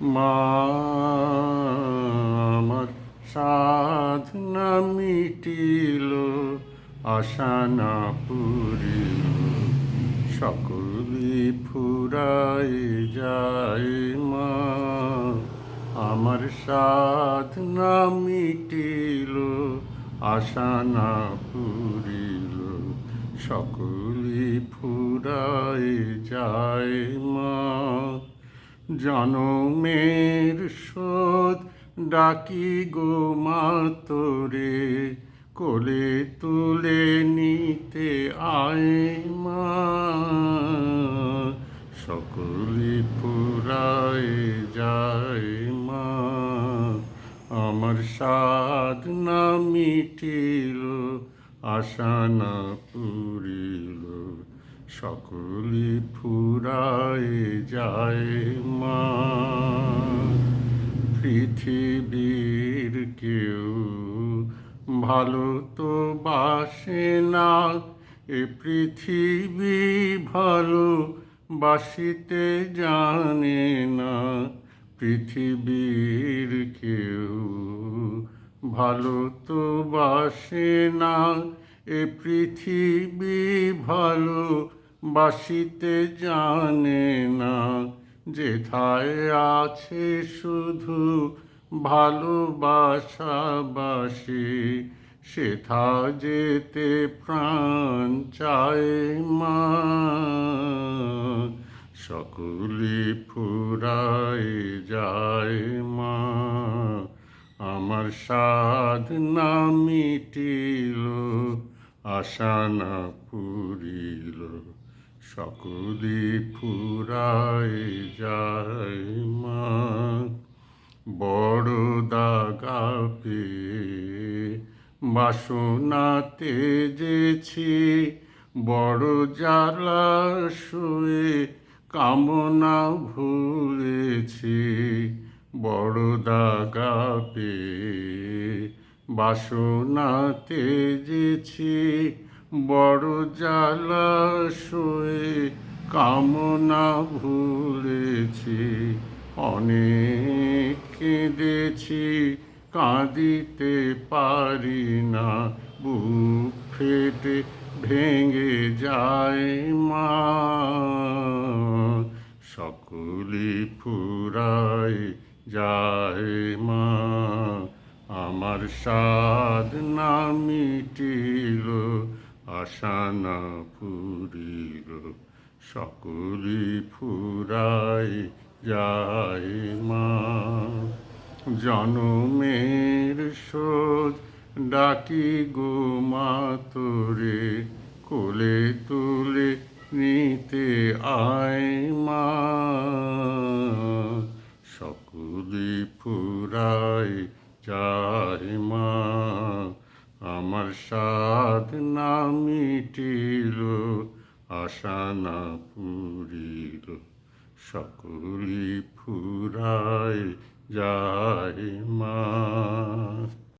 মা আমার সাধনা মিটিল আশা না পুরিল সকলি ফুরাই যায় মা। আমার সাধনা মিটিল আশা না পুরিল সকলি ফুরাই যায় মা। জনমের শোধ, ডাকি গো মা তোরে, কোলে তুলে নিতে আয় মা। সকলি ফুরায় যায় মা। আমার সাধনা মিটিল, আশা না সকলি ফুরায় যায় মা। পৃথিবীর কেউ ভালো তো বাসে না, এ পৃথিবী ভালো বাসিতে জানে না। পৃথিবীর কেউ ভালো তো বাসে না, এ পৃথিবী ভালো বাসিতে জানে না যেথায় আছে শুধু ভালোবাসাবাসি সেথা যেতে প্রাণ চায় মা। সকলে ফুরায় যায় মা। আমার সাধনা মিটিল, আশা না পুরিল। সকলি ফুরায় যায় মা, বড় দাগা বাসনাতে যেছি, বড় জ্বালা শুয়ে কামনা ভুলেছি, বড় দাগা পেয়ে বাসনাতে যেছি বড় জ্বালা শুয়ে কামনা ভুলেছি। অনেক কেঁদেছি, কাঁদিতে পারি না। বুক ফেটে ভেঙে যায় মা। সকলি ফুরায় যায় মা। আমার সাধনা মিটিল আশা না পুরিল সকলি ফুরায় যায় মা। জনমের শোধ ডাকি গো মা, তোরে কোলে তুলে নিতে আয় মা। সকলি ফুরায় যায় মা আমার সাধ না মিটিল আশা না পুরিল। সকলি ফুরায় যায় মা।